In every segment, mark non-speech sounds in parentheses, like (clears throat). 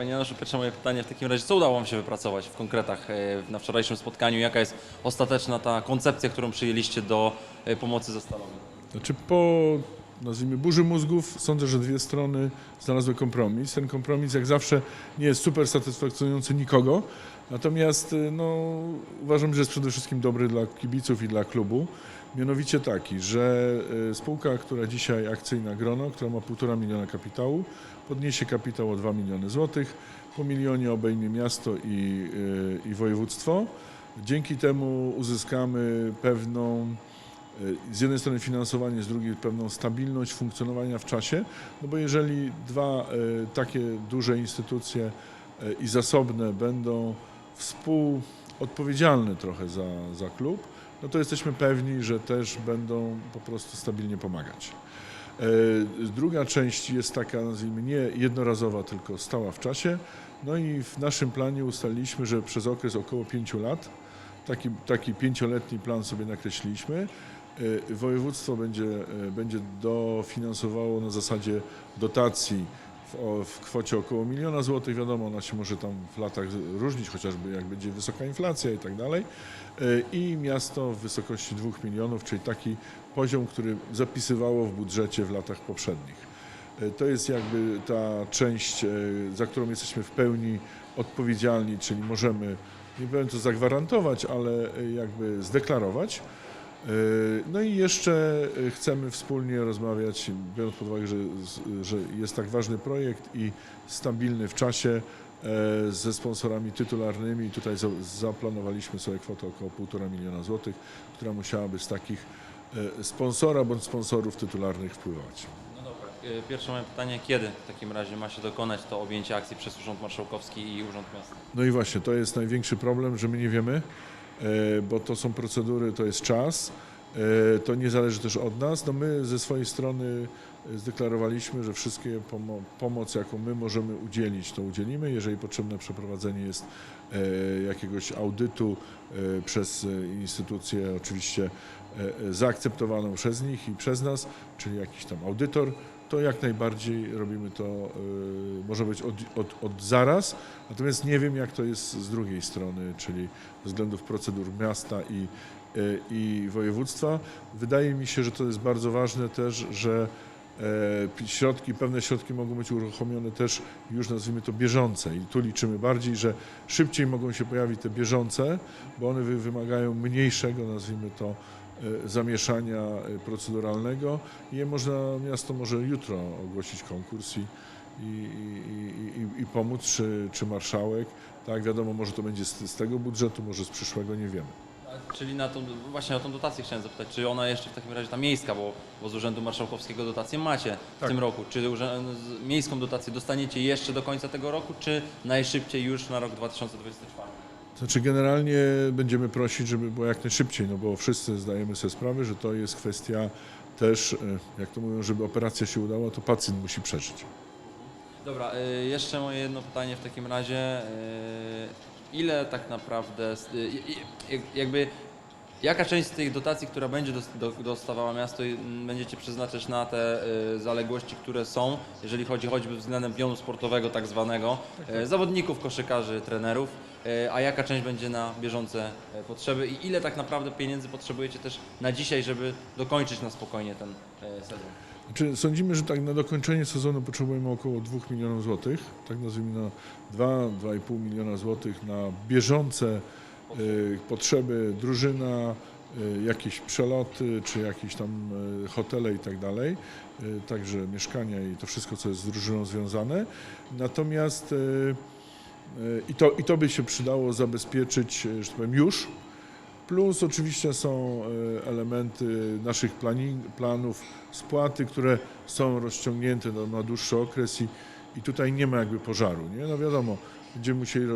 Panie Januszu, pierwsze moje pytanie w takim razie, co udało Wam się wypracować w konkretach e, na wczorajszym spotkaniu? Jaka jest ostateczna ta koncepcja, którą przyjęliście do e, pomocy ze Stalowem? Znaczy po, nazwijmy, burzy mózgów, sądzę, że dwie strony znalazły kompromis. Ten kompromis, jak zawsze, nie jest super satysfakcjonujący nikogo, natomiast y, no, uważam, że jest przede wszystkim dobry dla kibiców i dla klubu. Mianowicie taki, że spółka, która dzisiaj akcyjna Grono, która ma 1,5 miliona kapitału, podniesie kapitał o 2 miliony złotych, po milionie obejmie miasto i, y, i województwo. Dzięki temu uzyskamy pewną z jednej strony finansowanie, z drugiej pewną stabilność funkcjonowania w czasie, no bo jeżeli dwa e, takie duże instytucje i zasobne będą współodpowiedzialne trochę za, za klub, no to jesteśmy pewni, że też będą po prostu stabilnie pomagać. E, Druga część jest taka, nazwijmy, nie jednorazowa, tylko stała w czasie. No i w naszym planie ustaliliśmy, że przez okres około pięciu lat, taki, taki pięcioletni plan sobie nakreśliliśmy, e, województwo będzie, e, będzie dofinansowało na zasadzie dotacji w, w kwocie około miliona złotych. Wiadomo, ona się może tam w latach różnić, chociażby jak będzie wysoka inflacja i tak dalej. E, I miasto w wysokości 2 milionów, czyli taki poziom, który zapisywało w budżecie w latach poprzednich. E, To jest jakby ta część, e, za którą jesteśmy w pełni odpowiedzialni, czyli możemy, nie powiem to zagwarantować, ale jakby zdeklarować. E, No i jeszcze e, chcemy wspólnie rozmawiać, biorąc pod uwagę, że, że jest tak ważny projekt i stabilny w czasie e, ze sponsorami tytularnymi. Tutaj za- zaplanowaliśmy sobie kwotę około 1,5 miliona złotych, która musiałaby z takich e, sponsora bądź sponsorów tytularnych wpływać. No dobra. E, Pierwsze moje pytanie, kiedy w takim razie ma się dokonać to objęcie akcji przez Urząd Marszałkowski i Urząd Miasta? No i właśnie, to jest największy problem, że my nie wiemy, bo to są procedury, to jest czas, e, to nie zależy też od nas. No my ze swojej strony e, zdeklarowaliśmy, że wszystkie pomo- pomoc, jaką my możemy udzielić, to udzielimy. Jeżeli potrzebne przeprowadzenie jest e, jakiegoś audytu e, przez e, instytucję oczywiście e, e, zaakceptowaną przez nich i przez nas, czyli jakiś tam audytor, to jak najbardziej robimy to, y, może być od, od, od zaraz, natomiast nie wiem jak to jest z drugiej strony, czyli ze względów procedur miasta i, y, i województwa. Wydaje mi się, że to jest bardzo ważne też, że e, środki, pewne środki mogą być uruchomione też już nazwijmy to bieżące i tu liczymy bardziej, że szybciej mogą się pojawić te bieżące, bo one wy- wymagają mniejszego, nazwijmy to, zamieszania e, proceduralnego i je można, miasto może jutro ogłosić konkurs i, i, i, i, pomóc, czy, czy marszałek. Tak, wiadomo, może to będzie z, z tego budżetu, może z przyszłego, nie wiemy. Czyli na tą, właśnie o tą dotację chciałem zapytać, czy ona jeszcze w takim razie ta miejska, bo, bo z Urzędu Marszałkowskiego dotację macie w Tak. tym roku. Czy urzę- miejską dotację dostaniecie jeszcze do końca tego roku, czy najszybciej już na rok 2024? Znaczy generalnie będziemy prosić, żeby było jak najszybciej, no bo wszyscy zdajemy sobie sprawę, że to jest kwestia też, e, jak to mówią, żeby operacja się udała, to pacjent musi przeżyć. Dobra, y, jeszcze moje jedno pytanie w takim razie. y, Ile tak naprawdę, jakby, jaka część z tych dotacji, która będzie dos- do- dostawała miasto, będziecie przeznaczać na te y, zaległości, które są, jeżeli chodzi choćby względem pionu sportowego tak zwanego, y, zawodników, koszykarzy, trenerów, y, a jaka część będzie na bieżące potrzeby i ile tak naprawdę pieniędzy potrzebujecie też na dzisiaj, żeby dokończyć na spokojnie ten sezon? Sądzimy, że tak na dokończenie sezonu potrzebujemy około 2 milionów złotych, tak nazwijmy na 2-2,5 miliona złotych na bieżące potrzeby drużyna, y, jakieś przeloty, czy jakieś tam y, hotele i tak dalej, y, także mieszkania i to wszystko, co jest z drużyną związane. Natomiast y, y, i to, i to by się przydało zabezpieczyć, y, że tak powiem, już. Plus oczywiście są elementy naszych plani- planów spłaty, które są rozciągnięte na, na dłuższy okres i, i tutaj nie ma jakby pożaru. Nie? No wiadomo, będziemy musieli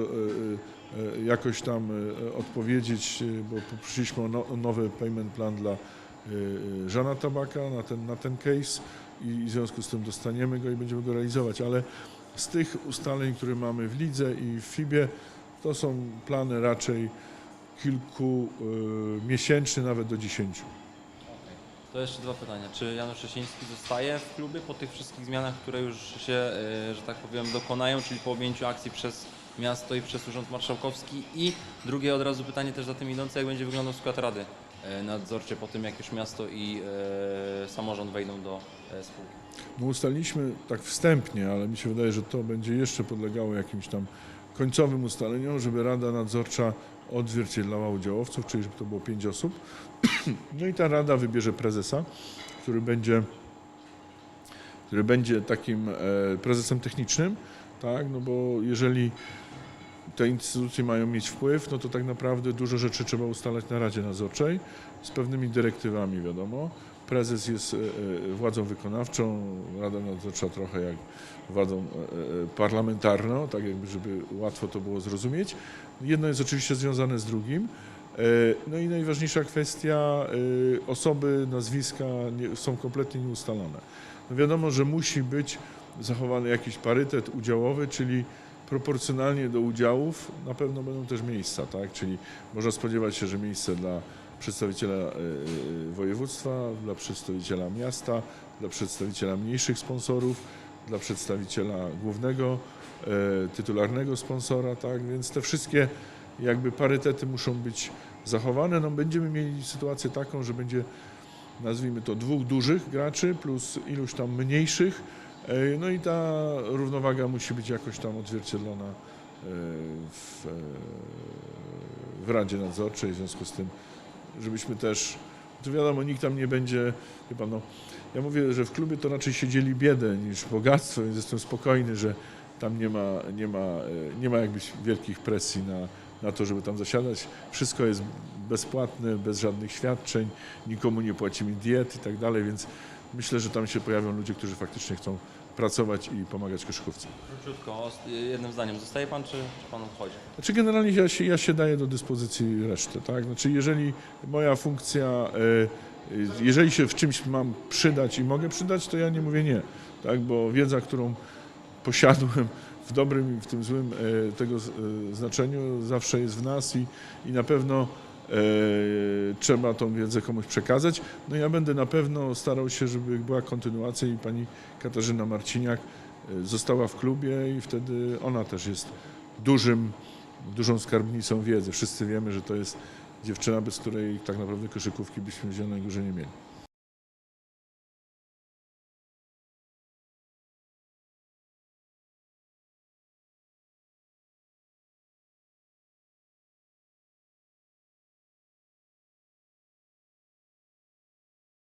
jakoś tam e, odpowiedzieć, e, bo poprosiliśmy o, no, o nowy payment plan dla e, e, Żana Tabaka na ten, na ten case i w związku z tym dostaniemy go i będziemy go realizować, ale z tych ustaleń, które mamy w lidze i w FIBie, to są plany raczej kilku y, miesięczny, nawet do dziesięciu. To jeszcze dwa pytania. Czy Janusz Szczeciński zostaje w klubie po tych wszystkich zmianach, które już się, e, że tak powiem, dokonają, czyli po objęciu akcji przez miasto i przez Urząd Marszałkowski? I drugie od razu pytanie też za tym idące, jak będzie wyglądał skład rady e, nadzorczej po tym, jak już miasto i e, samorząd wejdą do e, spółki? No ustaliliśmy tak wstępnie, ale mi się wydaje, że to będzie jeszcze podlegało jakimś tam końcowym ustaleniom, żeby Rada Nadzorcza odzwierciedlała udziałowców, czyli żeby to było pięć osób. (clears throat) No i ta Rada wybierze prezesa, który będzie, który będzie takim e, prezesem technicznym, tak, no bo jeżeli te instytucje mają mieć wpływ, no to tak naprawdę dużo rzeczy trzeba ustalać na Radzie Nadzorczej z pewnymi dyrektywami, wiadomo. Prezes jest e, e, władzą wykonawczą, Rada Nadzorcza trochę jak władzą e, parlamentarną, tak jakby, żeby łatwo to było zrozumieć. Jedno jest oczywiście związane z drugim. No i najważniejsza kwestia, osoby, nazwiska są kompletnie nieustalone. No wiadomo, że musi być zachowany jakiś parytet udziałowy, czyli proporcjonalnie do udziałów na pewno będą też miejsca, tak? Czyli można spodziewać się, że miejsce dla przedstawiciela e, e, województwa, dla przedstawiciela miasta, dla przedstawiciela mniejszych sponsorów, dla przedstawiciela głównego, e, tytularnego sponsora, tak? Więc te wszystkie jakby parytety muszą być zachowane. No będziemy mieli sytuację taką, że będzie nazwijmy to dwóch dużych graczy plus iluś tam mniejszych. E, No i ta równowaga musi być jakoś tam odzwierciedlona e, w, e, w Radzie Nadzorczej, w związku z tym, żebyśmy też, to wiadomo, nikt tam nie będzie, pan, no, ja mówię, że w klubie to raczej się dzieli biedę niż bogactwo, więc jestem spokojny, że tam nie ma, nie ma, nie ma jakbyś wielkich presji na, na to, żeby tam zasiadać. Wszystko jest bezpłatne, bez żadnych świadczeń, nikomu nie płacimy diet i tak dalej, więc myślę, że tam się pojawią ludzie, którzy faktycznie chcą pracować i pomagać koszykówce. Króciutko, jednym zdaniem. Zostaje pan, czy, czy pan odchodzi? Znaczy generalnie ja się, ja się daję do dyspozycji reszty, tak? Znaczy jeżeli moja funkcja, e, e, jeżeli się w czymś mam przydać i mogę przydać, to ja nie mówię nie, tak? Bo wiedza, którą posiadłem w dobrym i w tym złym e, tego znaczeniu zawsze jest w nas i, i na pewno trzeba tą wiedzę komuś przekazać. No ja będę na pewno starał się, żeby była kontynuacja i pani Katarzyna Marciniak e, została w klubie i wtedy ona też jest dużym, dużą skarbnicą wiedzy. Wszyscy wiemy, że to jest dziewczyna, bez której tak naprawdę koszykówki byśmy w Zielonej Górze nie mieli.